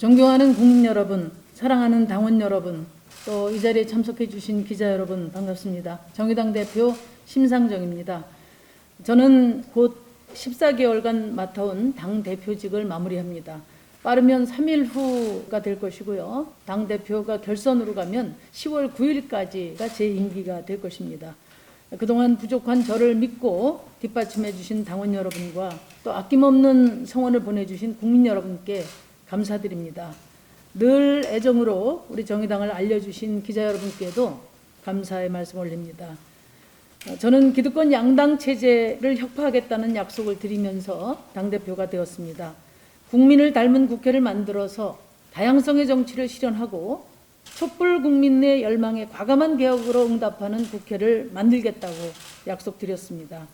존경하는 국민 여러분, 사랑하는 당원 여러분, 또 이 자리에 참석해 주신 기자 여러분 반갑습니다. 정의당 대표 심상정입니다. 저는 곧 14개월간 맡아온 당 대표직을 마무리합니다. 빠르면 3일 후가 될 것이고요. 당 대표가 결선으로 가면 10월 9일까지가 제 임기가 될 것입니다. 그동안 부족한 저를 믿고 뒷받침해 주신 당원 여러분과 또 아낌없는 성원을 보내 주신 국민 여러분께 감사드립니다. 늘 애정으로 우리 정의당을 알려주신 기자 여러분께도 감사의 말씀 올립니다. 어, 저는 기득권 양당 체제를 혁파하겠다는 약속을 드리면서 당대표가 되었습니다. 국민을 닮은 국회를 만들어서 다양성의 정치를 실현하고 촛불 국민 내 열망에 과감한 개혁으로 응답하는 국회를 만들겠다고 약속드렸습니다.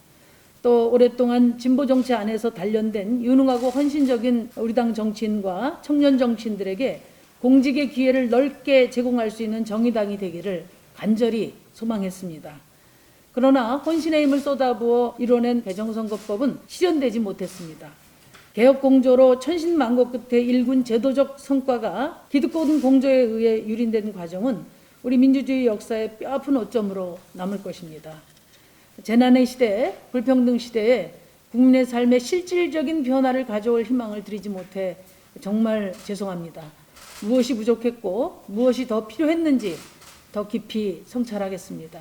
또 오랫동안 진보 정치 안에서 단련된 유능하고 헌신적인 우리 당 정치인과 청년 정치인들에게 공직의 기회를 넓게 제공할 수 있는 정의당이 되기를 간절히 소망했습니다. 그러나 헌신의 힘을 쏟아부어 이뤄낸 개정선거법은 실현되지 못했습니다. 개혁 공조로 천신만고 끝에 일군 제도적 성과가 기득권 공조에 의해 유린된 과정은 우리 민주주의 역사의 뼈아픈 오점으로 남을 것입니다. 재난의 시대, 불평등 시대에 국민의 삶에 실질적인 변화를 가져올 희망을 드리지 못해 정말 죄송합니다. 무엇이 부족했고 무엇이 더 필요했는지 더 깊이 성찰하겠습니다.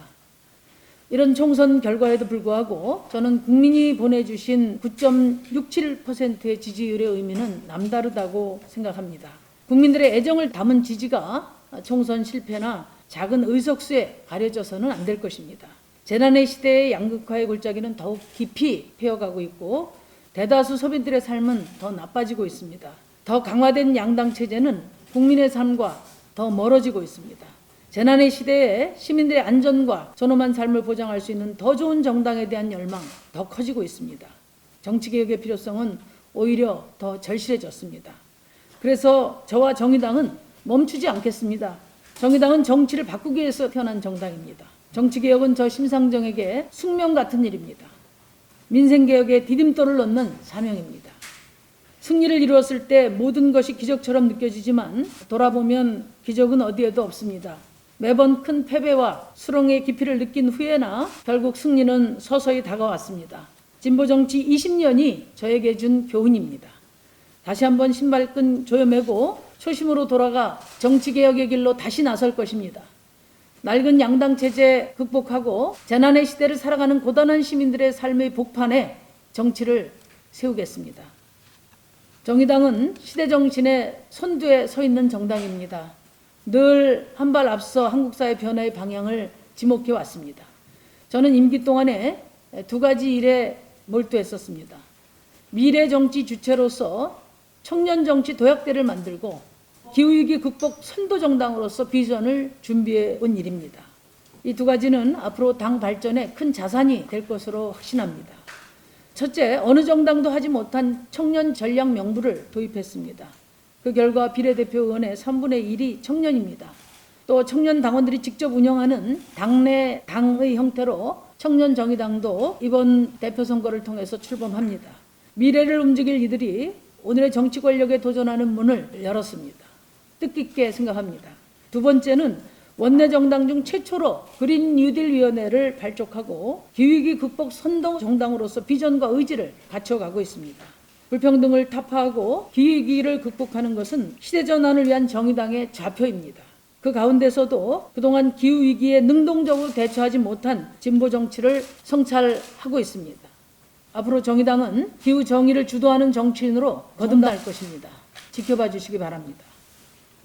이런 총선 결과에도 불구하고 저는 국민이 보내주신 9.67%의 지지율의 의미는 남다르다고 생각합니다. 국민들의 애정을 담은 지지가 총선 실패나 작은 의석수에 가려져서는 안 될 것입니다. 재난의 시대의 양극화의 골짜기는 더욱 깊이 패어가고 있고 대다수 서민들의 삶은 더 나빠지고 있습니다. 더 강화된 양당 체제는 국민의 삶과 더 멀어지고 있습니다. 재난의 시대에 시민들의 안전과 존엄한 삶을 보장할 수 있는 더 좋은 정당에 대한 열망 더 커지고 있습니다. 정치개혁의 필요성은 오히려 더 절실해졌습니다. 그래서 저와 정의당은 멈추지 않겠습니다. 정의당은 정치를 바꾸기 위해서 태어난 정당입니다. 정치개혁은 저 심상정에게 숙명 같은 일입니다. 민생개혁에 디딤돌을 넣는 사명입니다. 승리를 이루었을 때 모든 것이 기적처럼 느껴지지만 돌아보면 기적은 어디에도 없습니다. 매번 큰 패배와 수렁의 깊이를 느낀 후에나 결국 승리는 서서히 다가왔습니다. 진보 정치 20년이 저에게 준 교훈입니다. 다시 한번 신발끈 조여매고 초심으로 돌아가 정치 개혁의 길로 다시 나설 것입니다. 낡은 양당 체제 극복하고 재난의 시대를 살아가는 고단한 시민들의 삶의 복판에 정치를 세우겠습니다. 정의당은 시대 정신의 선두에 서 있는 정당입니다. 늘 한 발 앞서 한국사의 변화의 방향을 지목해 왔습니다. 저는 임기 동안에 두 가지 일에 몰두했었습니다. 미래 정치 주체로서 청년 정치 도약대를 만들고 기후위기 극복 선도 정당으로서 비전을 준비해 온 일입니다. 이 두 가지는 앞으로 당 발전에 큰 자산이 될 것으로 확신합니다. 첫째, 어느 정당도 하지 못한 청년 전략 명부를 도입했습니다. 그 결과 비례대표 의원의 3분의 1이 청년입니다. 또 청년 당원들이 직접 운영하는 당내 당의 형태로 청년 정의당도 이번 대표 선거를 통해서 출범합니다. 미래를 움직일 이들이 오늘의 정치 권력에 도전하는 문을 열었습니다. 뜻깊게 생각합니다. 두 번째는 원내 정당 중 최초로 그린 뉴딜 위원회를 발족하고 기후위기 극복 선도 정당으로서 비전과 의지를 갖춰가고 있습니다. 불평등을 타파하고 기후위기를 극복하는 것은 시대 전환을 위한 정의당의 좌표입니다. 그 가운데서도 그동안 기후위기에 능동적으로 대처하지 못한 진보 정치를 성찰하고 있습니다. 앞으로 정의당은 기후 정의를 주도하는 정치인으로 거듭날 것입니다. 지켜봐 주시기 바랍니다.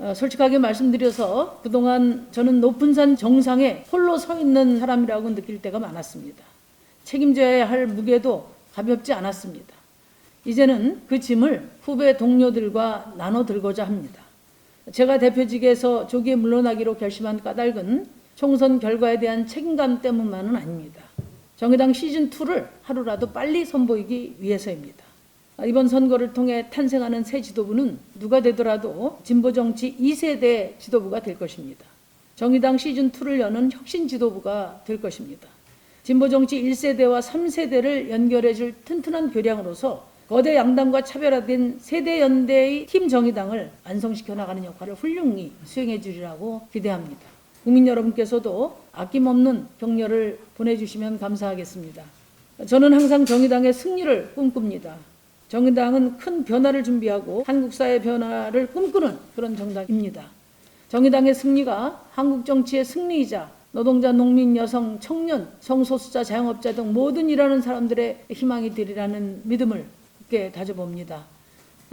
어, 솔직하게 말씀드려서 그동안 저는 높은 산 정상에 홀로 서 있는 사람이라고 느낄 때가 많았습니다. 책임져야 할 무게도 가볍지 않았습니다. 이제는 그 짐을 후배 동료들과 나눠 들고자 합니다. 제가 대표직에서 조기에 물러나기로 결심한 까닭은 총선 결과에 대한 책임감 때문만은 아닙니다. 정의당 시즌2를 하루라도 빨리 선보이기 위해서입니다. 이번 선거를 통해 탄생하는 새 지도부는 누가 되더라도 진보 정치 2세대 지도부가 될 것입니다. 정의당 시즌2를 여는 혁신 지도부가 될 것입니다. 진보 정치 1세대와 3세대를 연결해 줄 튼튼한 교량으로서 거대 양당과 차별화된 세대 연대의 팀 정의당을 완성시켜 나가는 역할을 훌륭히 수행해 주리라고 기대합니다. 국민 여러분께서도 아낌없는 격려를 보내주시면 감사하겠습니다. 저는 항상 정의당의 승리를 꿈꿉니다. 정의당은 큰 변화를 준비하고 한국 사회 변화를 꿈꾸는 그런 정당입니다. 정의당의 승리가 한국 정치의 승리이자 노동자, 농민, 여성, 청년, 성소수자, 자영업자 등 모든 일하는 사람들의 희망이 되리라는 믿음을 굳게 다져봅니다.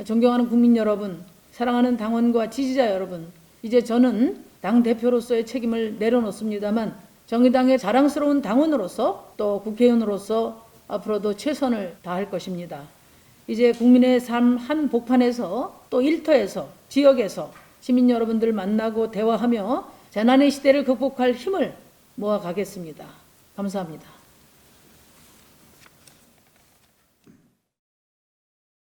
존경하는 국민 여러분, 사랑하는 당원과 지지자 여러분, 이제 저는 당 대표로서의 책임을 내려놓습니다만 정의당의 자랑스러운 당원으로서 또 국회의원으로서 앞으로도 최선을 다할 것입니다. 이제 국민의 삶 한 복판에서 또 일터에서 지역에서 시민 여러분들 만나고 대화하며 재난의 시대를 극복할 힘을 모아 가겠습니다. 감사합니다.